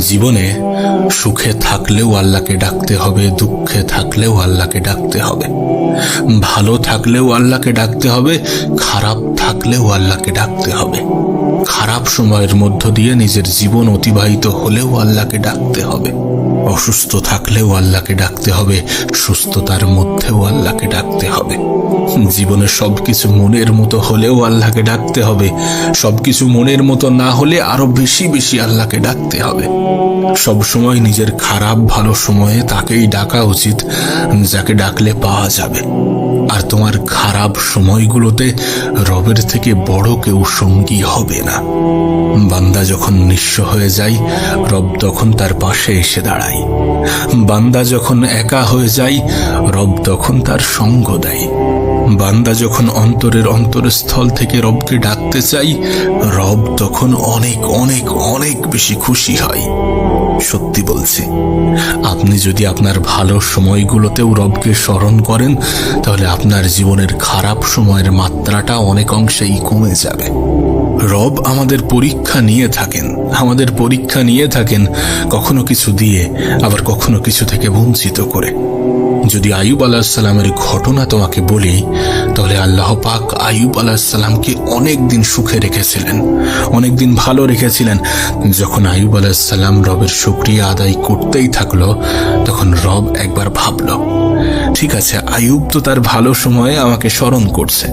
জীবনে সুখে থাকলেও আল্লাহকে ডাকতে হবে, দুঃখে থাকলেও আল্লাহকে ডাকতে হবে। ভালো থাকলেও আল্লাহকে ডাকতে হবে, খারাপ থাকলেও আল্লাহকে ডাকতে হবে। খারাপ সময়ের মধ্য দিয়ে নিজের জীবন অতিবাহিত হলেও আল্লাহকে ডাকতে হবে। অসুস্থ থাকলেও আল্লাহকে ডাকতে হবে, সুস্থতার মধ্যেও আল্লাহকে ডাকতে হবে। জীবনে সবকিছু মনের মতো হলেও আল্লাহকে ডাকতে হবে। সবকিছু মনের মতো না হলে আরও বেশি বেশি আল্লাহকে ডাকতে হবে। সব সময় নিজের খারাপ ভালো সময়ে তাকেই ডাকা উচিত, যাকে ডাকলে পাওয়া যাবে। আর তোমার খারাপ সময়গুলোতে রবের থেকে বড় কেউ সঙ্গী হবে না। বান্দা যখন নিঃস্ব হয়ে যায়, রব তখন তার পাশে এসে দাঁড়ায়। বান্দা যখন একা হয়ে যায়, রব তখন তার সঙ্গ দেয়। বান্দা যখন অন্তরের অন্তরস্থল থেকে রবকে ডাকতে চাই, রব তখন অনেক অনেক অনেক বেশি খুশি হয়। সত্যি বলছি, আপনি যদি আপনার ভালো সময়গুলোতেও রবকে স্মরণ করেন, তাহলে আপনার জীবনের খারাপ সময়ের মাত্রাটা অনেক অংশেই কমে যাবে। রব আমাদের পরীক্ষা নিয়ে থাকেন, আমাদের পরীক্ষা নিয়ে থাকেন, কখনো কিছু দিয়ে, আবার কখনো কিছু থেকে বঞ্চিত করে। যদি আয়ুব আলাহিসাল্লামের ঘটনা তোমাকে বলি, তাহলে আল্লাহ পাক আয়ুব আলাহিসাল্লামকে অনেক দিন সুখে রেখেছিলেন অনেক দিন ভালো রেখেছিলেন। যখন আয়ুব আলাহিসাল্লাম রবের শুক্রিয়া আদায় করতেই থাকল, তখন রব একবার ভাবল, ঠিক আছে আয়ুব তো তার ভালো সময়ে আমাকে স্মরণ করছে,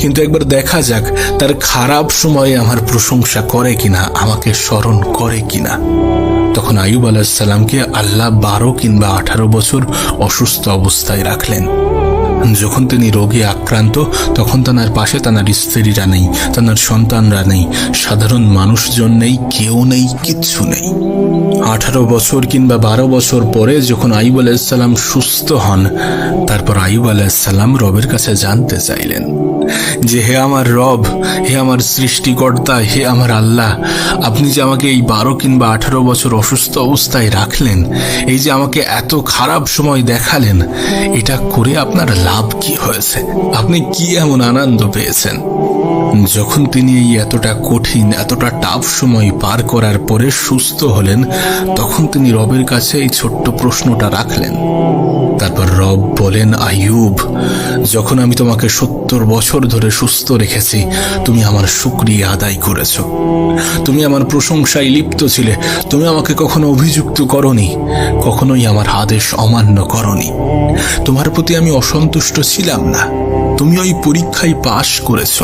কিন্তু একবার দেখা যাক তার খারাপ সময়ে আমার প্রশংসা করে কিনা, আমাকে স্মরণ করে কিনা। তখন আয়ুব আলাহিসাল্লামকে আল্লাহ বারো কিংবা আঠারো বছর অসুস্থ অবস্থায় রাখলেন। যখন তিনি রোগে আক্রান্ত, তখন তানার পাশে তানার স্ত্রীরা নেই, তানার সন্তানরা নেই, সাধারণ মানুষজন নেই, কেউ নেই, কিচ্ছু নেই। আঠারো বছর কিংবা বারো বছর পরে যখন আইব আলাইসাল্লাম সুস্থ হন, তারপর আইব আলাইসাল্লাম রবের কাছে জানতে চাইলেন। যে হে আমার রব, হে আমার সৃষ্টিকর্তা, হে আমার আল্লাহ, আপনি যে আমাকে এই বারো কিংবা আঠারো বছর অসুস্থ অবস্থায় রাখলেন, এই যে আমাকে এত খারাপ সময় দেখালেন, এটা করে আপনার লাভ কি হয়েছে? আপনি কি এমন আনন্দ পেয়েছেন? যখন তিনি এই এতটা কঠিন, এতটা টাফ সময় পার করার পরে সুস্থ হলেন, তখন তিনি রবের কাছে এই ছোট্ট প্রশ্নটা রাখলেন। তারপর রব বলেন আয়ুব যখন আমি তোমাকে সত্তর বছর ধরে সুস্থ রেখেছি, তুমি আমার শুক্রিয়া আদায় করেছ। তুমি আমার প্রশংসায় লিপ্ত ছিলে, তুমি আমাকে কখনো অভিযুক্ত করনি, কখনোই আমার আদেশ অমান্য করনি। তোমার প্রতি আমি অসন্তুষ্ট ছিলাম না। তুমি ওই পরীক্ষায় পাশ করেছ।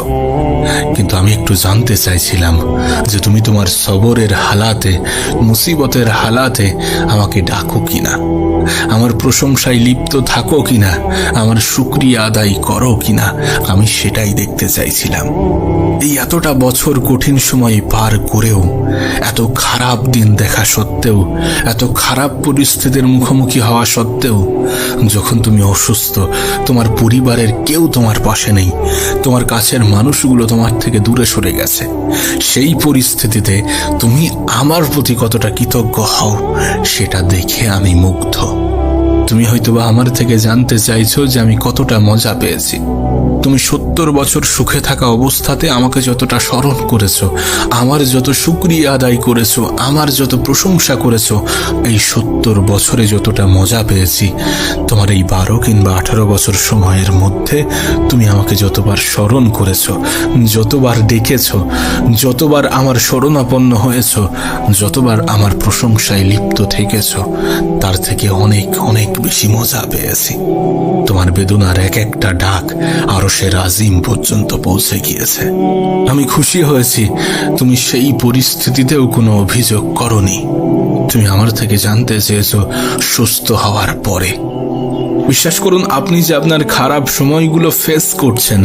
কিন্তু আমি একটু জানতে চাইছিলাম যে তুমি তোমার সবরের হালাতে, মুসিবতের হালাতে আমাকে ডাকো কিনা? আমার প্রশংসায় লিপ্ত থাকো কিনা? আমার শুক্রিয়া আদায় করো কিনা? আমি সেটাই দেখতে চাইছিলাম। এই এতটা বছর কঠিন সময় পার করেও, এত খারাপ দিন দেখা সত্ত্বেও, এত খারাপ পরিস্থিতির মুখোমুখি হওয়া সত্ত্বেও, যখন তুমি অসুস্থ, তোমার পরিবারের কেউ তোমার পাশে নেই, তোমার কাছের মানুষগুলো তোমার থেকে দূরে সরে গেছে, সেই পরিস্থিতিতে তুমি আমার প্রতি কতটা কৃতজ্ঞ হও, সেটা দেখে আমি মুগ্ধ। তুমি হয়তোবা আমার থেকে জানতে চাইছো যে আমি কতটা মজা পেয়েছি। তুমি সত্তর বছর সুখে থাকা অবস্থাতে আমাকে যতটা স্মরণ করেছ, আমার যত শুক্রিয়া আদায় করেছ, আমার যত প্রশংসা করেছ, এই সত্তর বছরে যতটা মজা পেয়েছি, তোমার এই বারো কিংবা আঠারো বছর সময়ের মধ্যে তুমি আমাকে যতবার স্মরণ করেছ, যতবার ডেকেছো, যতবার আমার স্মরণাপন্ন হয়েছো, যতবার আমার প্রশংসায় লিপ্ত থেকেছো, তার থেকে অনেক অনেক বেশি মজা পেয়েছি। তোমার বেদনার এক একটা ডাক আরও সে রাজিম পর্যন্ত পৌঁছে গিয়েছে। আমি খুশি হয়েছি, তুমি সেই পরিস্থিতিতেও কোনো অভিযোগ করনি। তুমি আমার থেকে জানতে চেয়েছ সুস্থ হওয়ার পরে। বিশ্বাস করুন, আপনি যে আপনার খারাপ সময়গুলো ফেস করছেন,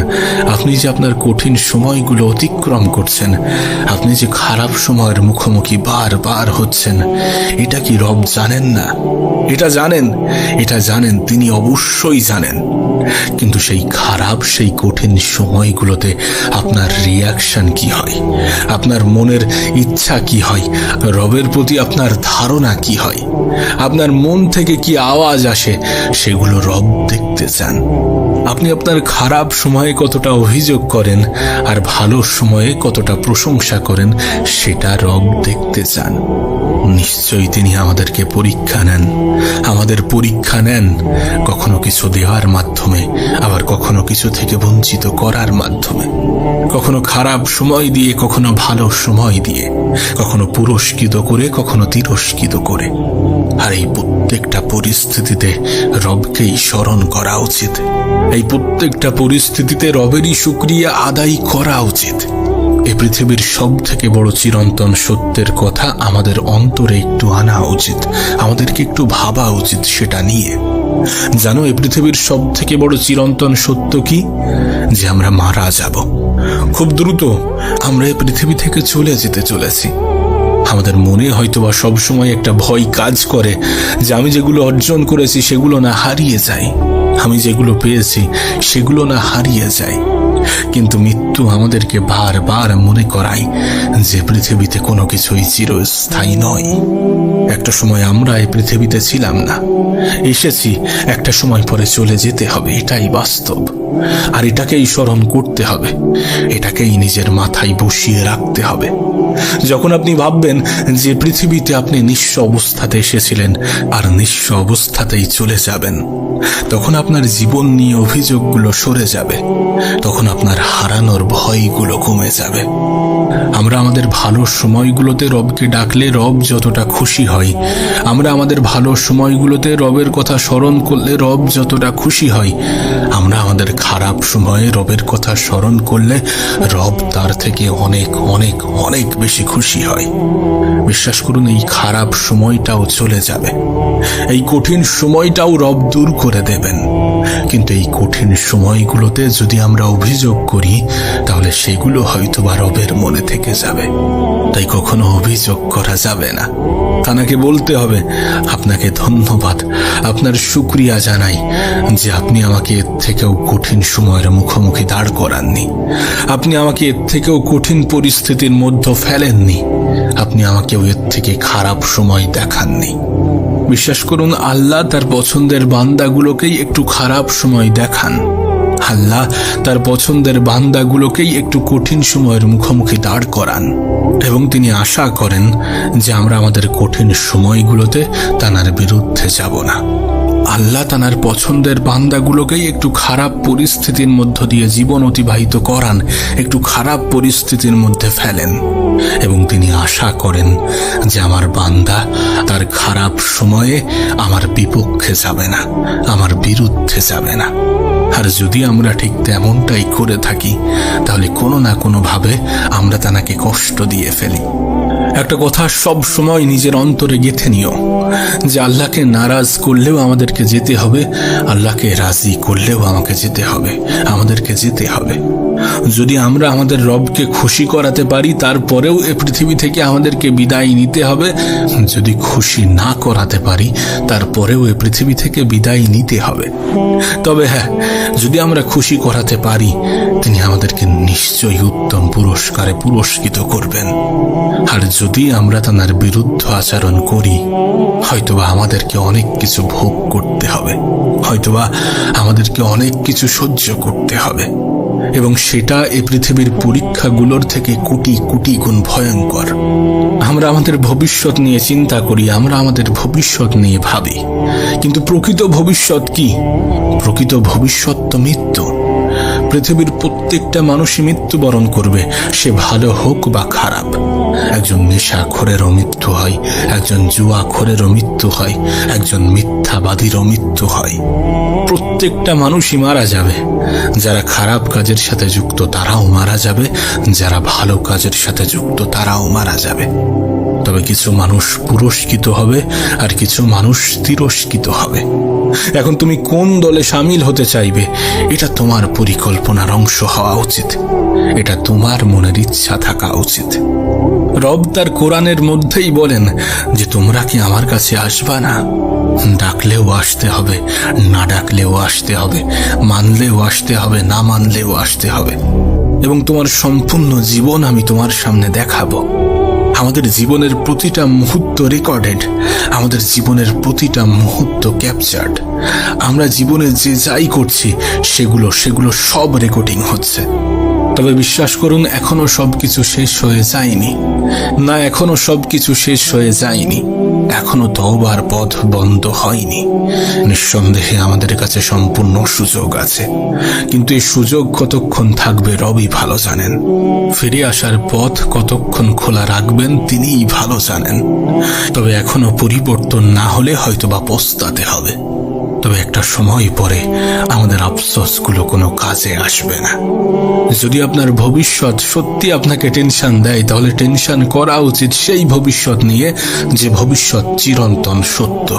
আপনি যে আপনার কঠিন সময়গুলো অতিক্রম করছেন, আপনি যে খারাপ সময়ের মুখোমুখি বারবার হচ্ছেন, এটা কি রব জানেন না? এটা জানেন এটা জানেন, তিনি অবশ্যই জানেন। কিন্তু সেই খারাপ, সেই কঠিন সময়গুলোতে আপনার রিয়াকশন কি হয়? আপনার মনের ইচ্ছা কি হয়? রবের প্রতি আপনার ধারণা কি হয়? আপনার মন থেকে কি আওয়াজ আসে? সেগুলো সেগুলো রব দেখতে চান। আপনি আপনার খারাপ সময়ে কতটা অভিযোগ করেন আর ভালো সময়ে কতটা প্রশংসা করেন, সেটা রব দেখতে চান। নিশ্চয়ই তিনি আমাদেরকে পরীক্ষা নেন। আমাদের পরীক্ষা নেন কখনো কিছু দেওয়ার মাধ্যমে, আবার কখনো কিছু থেকে বঞ্চিত করার মাধ্যমে। কখনো খারাপ সময় দিয়ে, কখনো ভালো সময় দিয়ে, কখনো পুরস্কৃত করে, কখনো তিরস্কৃত করে। আর এই প্রত্যেকটা পরিস্থিতিতে রবকেই স্মরণ করা উচিত। এই প্রত্যেকটা পরিস্থিতিতে রবেরই শুক্রিয়া আদায় করা উচিত। এ পৃথিবীর সব থেকে বড় চিরন্তন সত্যের কথা আমাদের অন্তরে একটু আনা উচিত, আমাদেরকে একটু ভাবা উচিত সেটা নিয়ে। জানো, এ পৃথিবীর সব থেকে বড় চিরন্তন সত্য কি? যে আমরা মারা যাব। খুব দ্রুত আমরা এই পৃথিবী থেকে চলে যেতে চলেছি। আমাদের মনে হয়তোবা সবসময় একটা ভয় কাজ করে যে আমি যেগুলো অর্জন করেছি সেগুলো না হারিয়ে যায় আমি যেগুলো পেয়েছি সেগুলো না হারিয়ে যায় কিন্তু মৃত্যু আমাদেরকে বারবার মনে করায় যে পৃথিবীতে কোনো কিছুই চিরস্থায়ী নয়। একটা সময় আমরা এই পৃথিবীতে ছিলাম না। এসেছি, একটা সময় পরে চলে যেতে হবে, এটাই বাস্তব। আর এটাকেই স্মরণ করতে হবে, এটাকেই নিজের মাথায় বসিয়ে রাখতে হবে। যখন আপনি ভাববেন যে পৃথিবীতে আপনি নিঃস্ব অবস্থাতে এসেছিলেন আর নিঃস্ব অবস্থাতেই চলে যাবেন, তখন আপনার জীবন নিয়ে অভিযোগগুলো সরে যাবে। তখন আপনার হারানোর ভয়গুলো কমে যাবে। আমরা আমাদের ভালো সময়গুলোতে রবকে ডাকলে রব যতটা খুশি হয়। আমরা আমাদের ভালো সময়গুলোতে রবের কথা স্মরণ করলে রব যতটা খুশি হয়। আমরা আমাদের খারাপ সময়ে রবের কথা স্মরণ করলে রব তার থেকে অনেক অনেক অনেক বেশি খুশি হয়। বিশ্বাস করুন, এই খারাপ সময়টাও চলে যাবে। এই কঠিন সময়টাও রব দূর করে দেবেন। কিন্তু এই কঠিন সময়গুলোতে যদি আমরা অভিযোগ করি, তাহলে সেগুলো হয়তো বা রবের মনে থেকে যাবে। তাই কখনো অভিযোগ করা যাবে না। তানাকে বলতে হবে, আপনাকে ধন্যবাদ। আপনার শুক্রিয়া জানাই যে আপনি আমাকে এর থেকেও কঠিন সময়ের মুখোমুখি দাঁড় করাননি। আপনি আমাকে এর থেকেও কঠিন পরিস্থিতির মধ্যে ফেলেননি। আপনি আমাকেও এর থেকে খারাপ সময় দেখাননি। বিশ্বাস করুন, আল্লাহ তার পছন্দের বান্দাগুলোকেই একটু খারাপ সময় দেখান। আল্লাহ তার পছন্দের বান্দাগুলোকেই একটু কঠিন সময়ের মুখোমুখি দাঁড় করান। এবং তিনি আশা করেন যে আমরা আমাদের কঠিন সময়গুলোতে তানার বিরুদ্ধে যাব না। আল্লাহ তানার পছন্দের বান্দাগুলোকেই একটু খারাপ পরিস্থিতির মধ্য দিয়ে জীবন অতিবাহিত করান, একটু খারাপ পরিস্থিতির মধ্যে ফেলেন। এবং তিনি আশা করেন যে আমার বান্দা তার খারাপ সময়ে আমার বিপক্ষে যাবে না, আমার বিরুদ্ধে যাবে না। আর যদি আমরা ঠিক তেমনটাই করে থাকি, তাহলে কোনো না কোনোভাবে আমরা তানাকে কষ্ট দিয়ে ফেলি। একটা কথা সব সময় নিজের অন্তরে গেথে নিও। যে আল্লাহকে নারাজ করলেও আমাদেরকে যেতে হবে, আল্লাহকে রাজি করলেও আমাকে যেতে হবে, আমাদেরকে যেতে হবে। যদি আমরা আমাদের রবকে খুশি করাতে পারি, তারপরেও এ পৃথিবী থেকে আমাদেরকে বিদায় নিতে হবে। যদি খুশি না করাতে পারি, তারপরেও এ পৃথিবী থেকে বিদায় নিতে হবে। তবে হ্যাঁ যদি আমরা খুশি করাতে পারি, তিনি আমাদেরকে নিশ্চয়ই উত্তম পুরস্কারে পুরস্কৃত করবেন। আর যদি আমরা তার বিরুদ্ধ আচরণ করি, হয়তোবা আমাদেরকে অনেক কিছু ভোগ করতে হবে। হয়তোবা আমাদেরকে অনেক কিছু সহ্য করতে হবে। এবং সেটা এ পৃথিবীর পরীক্ষাগুলোর থেকে কোটি কোটি গুণ ভয়ঙ্কর। আমরা আমাদের ভবিষ্যৎ নিয়ে চিন্তা করি, আমরা আমাদের ভবিষ্যৎ নিয়ে ভাবি। কিন্তু প্রকৃত ভবিষ্যৎ কি? প্রকৃত ভবিষ্যৎ তো মৃত্যু। পৃথিবীর প্রত্যেকটা মানুষই মৃত্যুবরণ করবে, সে ভালো হোক বা খারাপ। একজন নেশাখোরেরও মৃত্যু হয়, একজন জুয়াখোরেরও মৃত্যু হয়, একজন মিথ্যাবাদীরও মৃত্যু হয়। প্রত্যেকটা মানুষই মারা যাবে। যারা খারাপ কাজের সাথে যুক্ত, তারাও মারা যাবে। যারা ভালো কাজের সাথে যুক্ত, তারাও মারা যাবে। তবে কিছু মানুষ পুরস্কৃত হবে আর কিছু মানুষ তিরস্কৃত হবে। এখন তুমি কোন দলে সামিল হতে চাইবে, এটা তোমার পরিকল্পনার অংশ হওয়া উচিত। এটা তোমার মনের ইচ্ছা থাকা উচিত। রব তার কোরআনের মধ্যেই বলেন যে, তোমরা কি আমার কাছে আসবা না? ডাকলেও আসতে হবে, না ডাকলেও আসতে হবে, মানলেও আসতে হবে, না মানলেও আসতে হবে। এবং তোমার সম্পূর্ণ জীবন আমি তোমার সামনে দেখাবো। আমাদের জীবনের প্রতিটা মুহূর্ত রেকর্ডেড আমাদের জীবনের প্রতিটা মুহূর্ত ক্যাপচার্ড আমরা জীবনে যে যাই করছি, সেগুলো সেগুলো সব রেকর্ডিং হচ্ছে। তবে বিশ্বাস করুন, এখনও সবকিছু শেষ হয়ে যায়নি। না, এখনও সবকিছু শেষ হয়ে যায়নি। এখনও তওবার পথ বন্ধ হয়নি। নিঃসন্দেহে আমাদের কাছে সম্পূর্ণ সুযোগ আছে। কিন্তু এই সুযোগ কতক্ষণ থাকবে রবি ভালো জানেন। ফিরে আসার পথ কতক্ষণ খোলা রাখবেন তিনিই ভালো জানেন। তবে এখনও পরিবর্তন না হলে হয়তো বা পস্তাতে হবে। তবে একটা সময় পরে আমাদের আফসোসগুলো কোনো কাজে আসবে না। যদি আপনার ভবিষ্যৎ সত্যি আপনাকে টেনশন দেয়, তাহলে টেনশন করা উচিত সেই ভবিষ্যৎ নিয়ে যে ভবিষ্যৎ চিরন্তন সত্য।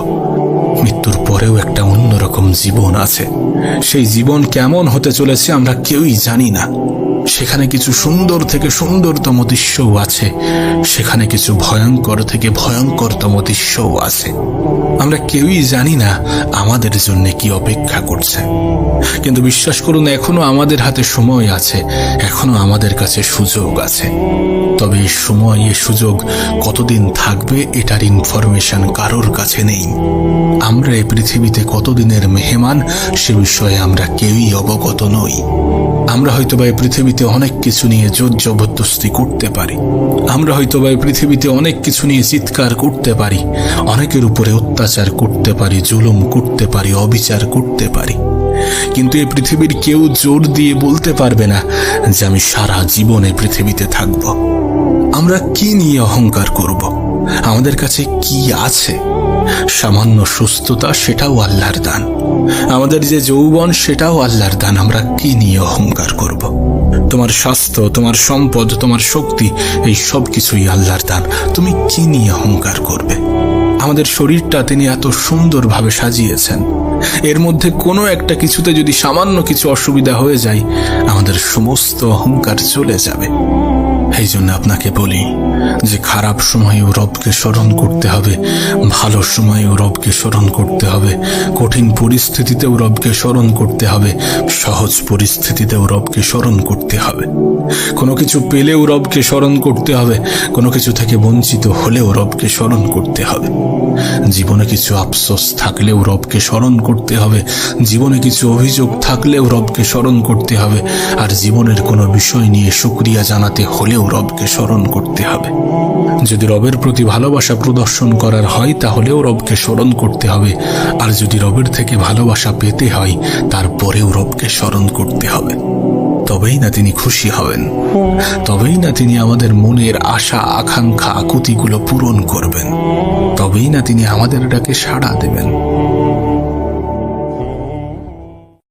মৃত্যুর পরেও একটা অন্যরকম জীবন আছে। সেই জীবন কেমন হতে চলেছে আমরা কেউই জানি না। সেখানে কিছু সুন্দর থেকে সুন্দরতম দৃশ্যও আছে। সেখানে কিছু ভয়ঙ্কর থেকে ভয়ঙ্করতম দৃশ্যও আছে। আমরা কেউই জানি না আমাদের জন্য কি অপেক্ষা করছে। কিন্তু বিশ্বাস করুন, এখনও আমাদের হাতে সময় আছে। এখনও আমাদের কাছে সুযোগ আছে। তবে এই সময় এ সুযোগ কতদিন থাকবে এটার ইনফরমেশন কারোর কাছে নেই। আমরা এই পৃথিবীতে কতদিনের মেহমান, সে বিষয়ে আমরা কেউই অবগত নই। আমরা হয়তো বা এই পৃথিবীতে অনেক কিছু নিয়ে জোর জবরদস্তি করতে পারি। আমরা হয়তো বা এই পৃথিবীতে অনেক কিছু নিয়ে চিৎকার করতে পারি। অনেকের উপরে অত্যাচার করতে পারি, জুলুম করতে পারি, অবিচার করতে পারি। কিন্তু এই পৃথিবীর কেউ জোর দিয়ে বলতে পারবে না যে আমি সারা জীবন পৃথিবীতে থাকব। আমরা কি নিয়ে অহংকার করব? আমাদের কাছে কি আছে? সামান্য সুস্থতা সেটাও আল্লাহর দান। আমাদের যে যৌবন, সেটাও আল্লাহর দান। আমরা কি নিয়ে অহংকার করব? তোমার স্বাস্থ্য, তোমার সম্পদ, তোমার শক্তি, এই সব কিছুই আল্লাহর দান। তুমি কি নিয়ে অহংকার করবে? আমাদের শরীরটা তিনি এত সুন্দরভাবে সাজিয়েছেন। এর মধ্যে কোনো একটা কিছুতে যদি সামান্য কিছু অসুবিধা হয়ে যায়, আমাদের সমস্ত অহংকার চলে যাবে। এই জন্য আপনাকে বলি যে খারাপ সময়েও রবকে স্মরণ করতে হবে, ভালো সময়েও রবকে স্মরণ করতে হবে, কঠিন পরিস্থিতিতেও রবকে স্মরণ করতে হবে, সহজ পরিস্থিতিতেও রবকে স্মরণ করতে হবে। কোনো কিছু পেলেও রবকে স্মরণ করতে হবে। কোনো কিছু থেকে বঞ্চিত হলেও রবকে স্মরণ করতে হবে। জীবনে কিছু আফসোস থাকলেও রবকে স্মরণ করতে হবে। জীবনে কিছু অভিযোগ থাকলেও রবকে স্মরণ করতে হবে। আর জীবনের কোনো বিষয় নিয়ে সুক্রিয়া জানাতে হলেও রবকে স্মরণ করতে হবে। যদি রবের প্রতি ভালোবাসা প্রদর্শন করার হয়, তাহলেও রবকে স্মরণ করতে হবে। আর যদি রবের থেকে ভালোবাসা পেতে হয়, তারপরেও রবকে স্মরণ করতে হবে। তবেই না তিনি খুশি হবেন। তবেই না তিনি আমাদের মনের আশা, আকাঙ্ক্ষা, আকুতিগুলো পূরণ করবেন। তবেই না তিনি আমাদের ডাকে সাড়া দেবেন।